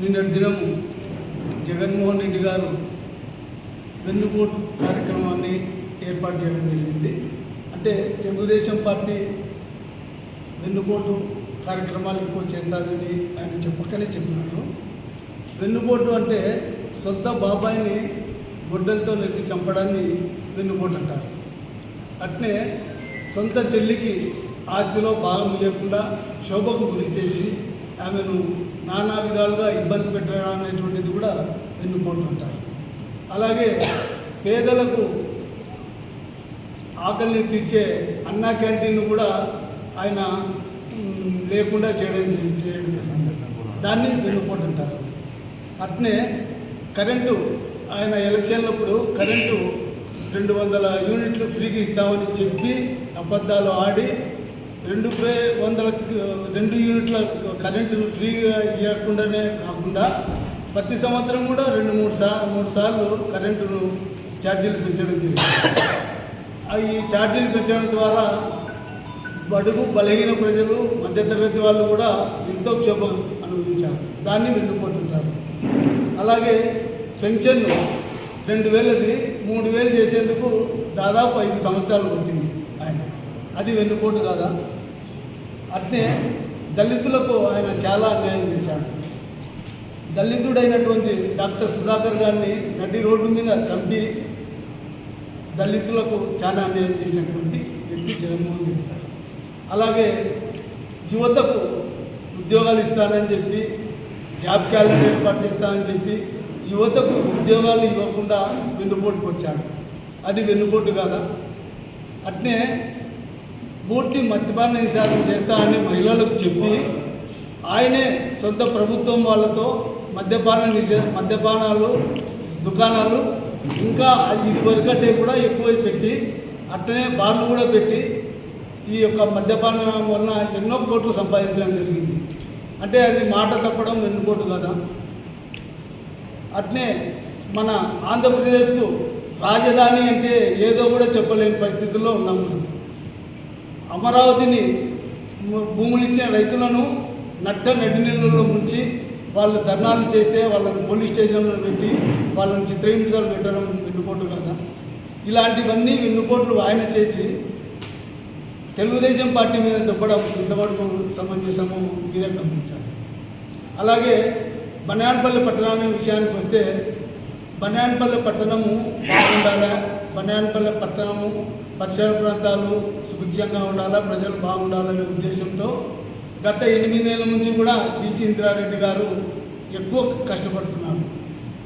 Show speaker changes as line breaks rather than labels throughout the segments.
నిన్నటి దినము జగన్మోహన్ రెడ్డి గారు వెన్నుపోటు కార్యక్రమాన్ని ఏర్పాటు చేయడం జరిగింది. అంటే తెలుగుదేశం పార్టీ వెన్నుపోటు కార్యక్రమాలు ఎక్కువ చేస్తుందని ఆయన చెప్పకనే చెప్పినాడు వెన్నుపోటు అంటే సొంత బాబాయిని గొడ్డలతో నెట్టి చంపడాన్ని వెన్నుపోటు అంటారు. అట్నే సొంత చెల్లికి ఆస్తిలో భాగం లేకుండా శోభకు గురి చేసి ఆమెను నానా విధాలుగా ఇబ్బంది పెట్టడం అనేటువంటిది కూడా వెన్నుపోతుంటారు అలాగే పేదలకు ఆకలిని తీర్చే అన్నా క్యాంటీన్ కూడా ఆయన లేకుండా చేయడం చేయడం జరిగింది. దాన్ని వెన్నుపోతుంటారు అట్నే కరెంటు ఆయన ఎలక్షన్లప్పుడు కరెంటు రెండు వందల యూనిట్లు ఫ్రీగా ఇస్తామని చెప్పి అబద్ధాలు ఆడి రెండు వందల రెండు యూనిట్ల కరెంటు ఫ్రీగా ఇవ్వకుండానే కాకుండా ప్రతి సంవత్సరం కూడా రెండు మూడు సా మూడు సార్లు కరెంటును ఛార్జీలు పెంచడం జరిగింది. ఈ ఛార్జీలు పెంచడం ద్వారా బడుగు బలహీన ప్రజలు మధ్యతరగతి వాళ్ళు కూడా ఎంతో క్షోభం అనుభవించారు. దాన్ని వెళ్ళిపోతుంటారు అలాగే పెన్షన్ రెండు వేలది మూడు వేలు చేసేందుకు దాదాపు ఐదు సంవత్సరాలు పట్టింది. అది వెన్నుపోటు కాదా? అట్నే దళితులకు ఆయన చాలా అన్యాయం చేశాడు. దళితుడైనటువంటి డాక్టర్ సుధాకర్ గారిని నడి రోడ్డు మీద చంపి దళితులకు చాలా అన్యాయం చేసినటువంటి వ్యక్తి జగన్మోహన్ రెడ్డి గారు. అలాగే యువతకు ఉద్యోగాలు ఇస్తానని చెప్పి జాబ్ క్యాలెండర్ ఏర్పాటు చేస్తానని చెప్పి యువతకు ఉద్యోగాలు ఇవ్వకుండా వెన్నుపోటుకు వచ్చాడు అది వెన్నుపోటు కాదా? అట్నే పూర్తి మద్యపాన నిషేధం చేస్తానని మహిళలకు చెప్పి ఆయనే సొంత ప్రభుత్వం వాళ్ళతో మద్యపాన నిషే మద్యపానాలు దుకాణాలు ఇంకా ఇది వరకంటే కూడా ఎక్కువ పెట్టి అట్టనే బార్లు కూడా పెట్టి ఈ యొక్క మద్యపానం వలన ఎన్నో కోట్లు సంపాదించడం జరిగింది. అంటే అది మాట తప్పడం వెన్నుకోటు కదా. అట్నే మన ఆంధ్రప్రదేశ్కు రాజధాని అంటే ఏదో కూడా చెప్పలేని పరిస్థితుల్లో ఉన్నాం మనం. అమరావతిని భూములు ఇచ్చిన రైతులను నట్ట నడినీళ్ళలో ముంచి వాళ్ళు ధర్నాలు చేస్తే వాళ్ళని పోలీస్ స్టేషన్లో పెట్టి వాళ్ళని చిత్రహింసలు పెట్టడం వెన్నుపోటు కదా. ఇలాంటివన్నీ వెన్నుపోట్లు ఆయన చేసి తెలుగుదేశం పార్టీ మీద దొబ్బడం ఇంతవరకు సమంజసము మీరే గమనించాలి. అలాగే బనాన్పల్లి పట్టణాన్ని విషయానికి వస్తే బనాన్పల్లి పట్టణము బాగుండాలా? బనాన్పల్లి పట్టణము పరిసర ప్రాంతాలు సుభిక్షంగా ఉండాలా ప్రజలు బాగుండాలనే ఉద్దేశంతో గత ఎనిమిది నెలల నుంచి కూడా బీసీ ఇందిరారెడ్డి గారు ఎక్కువ కష్టపడుతున్నారు.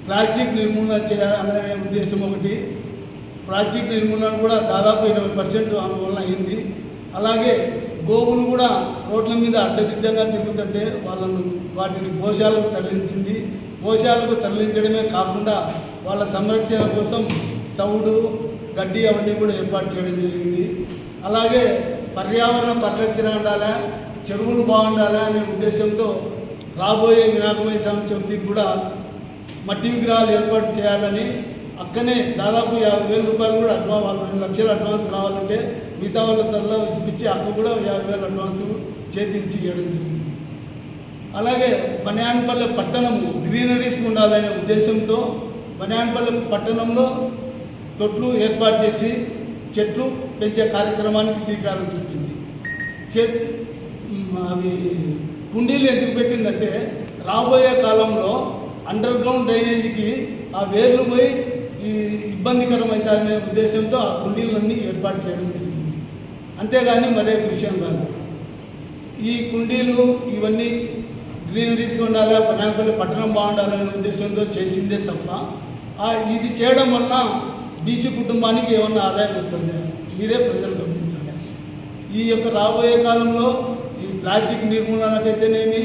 ప్లాస్టిక్ నిర్మూలన చేయాలనే ఉద్దేశం ఒకటి. ప్లాస్టిక్ నిర్మూలన కూడా దాదాపు ఇరవై పర్సెంట్ ఆమె అయింది. అలాగే గోవులు కూడా రోడ్ల మీద అడ్డదిడ్డంగా తిరుగుతుంటే వాళ్ళను వాటిని గోశాలకు తరలించింది. గోశాలకు తరలించడమే కాకుండా వాళ్ళ సంరక్షణ కోసం తవుడు గడ్డి అవన్నీ కూడా ఏర్పాటు చేయడం జరిగింది. అలాగే పర్యావరణ పరిరక్షణ ఉండాలా చెరువులు బాగుండాలా అనే ఉద్దేశంతో రాబోయే వినాయకమయ స్వామి చవితికి కూడా మట్టి విగ్రహాలు ఏర్పాటు చేయాలని అక్కనే దాదాపు యాభై వేల రూపాయలు కూడా అడ్వాన్స్ వాళ్ళు రెండు లక్షలు అడ్వాన్స్ కావాలంటే మిగతా వాళ్ళ తరలో ఇప్పించి అక్క కూడా యాభై వేల అడ్వాన్స్ చేతించి ఇవ్వడం జరిగింది. అలాగే బనియాన్పల్లె పట్టణము గ్రీనరీస్ ఉండాలనే ఉద్దేశంతో బనియాన్పల్లె పట్టణంలో తొట్లు ఏర్పాటు చేసి చెట్లు పెంచే కార్యక్రమానికి శ్రీకారం చుట్టింది. చెట్ అవి కుండీలు ఎందుకు పెట్టిందంటే రాబోయే కాలంలో అండర్ గ్రౌండ్ డ్రైనేజీకి ఆ వేర్లు పోయి ఈ ఇబ్బందికరమవుతాయనే ఉద్దేశంతో ఆ కుండీలన్నీ ఏర్పాటు చేయడం జరిగింది. అంతేగాని మరే విషయం కాదు. ఈ కుండీలు ఇవన్నీ గ్రీనరీస్గా ఉండాలా బనాంపల్లి పట్టణం బాగుండాలనే ఉద్దేశంతో చేసిందే తప్ప ఇది చేయడం వలన బీసీ కుటుంబానికి ఏమన్నా ఆదాయం వస్తుంది? మీరే ప్రజలు గమనించాలి ఈ యొక్క రాబోయే కాలంలో ఈ ప్లాస్టిక్ నిర్మూలనకైతేనేమి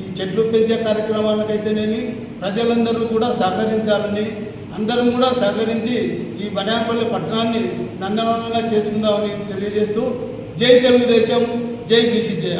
ఈ చెట్లు పెంచే కార్యక్రమాలకైతేనేమి ప్రజలందరూ కూడా సహకరించాలని అందరం కూడా సహకరించి ఈ బనాంపల్లి పట్టణాన్ని నందనవనంగా చేసుకుందామని తెలియజేస్తూ జై తెలుగుదేశం జై బీసీ జయ.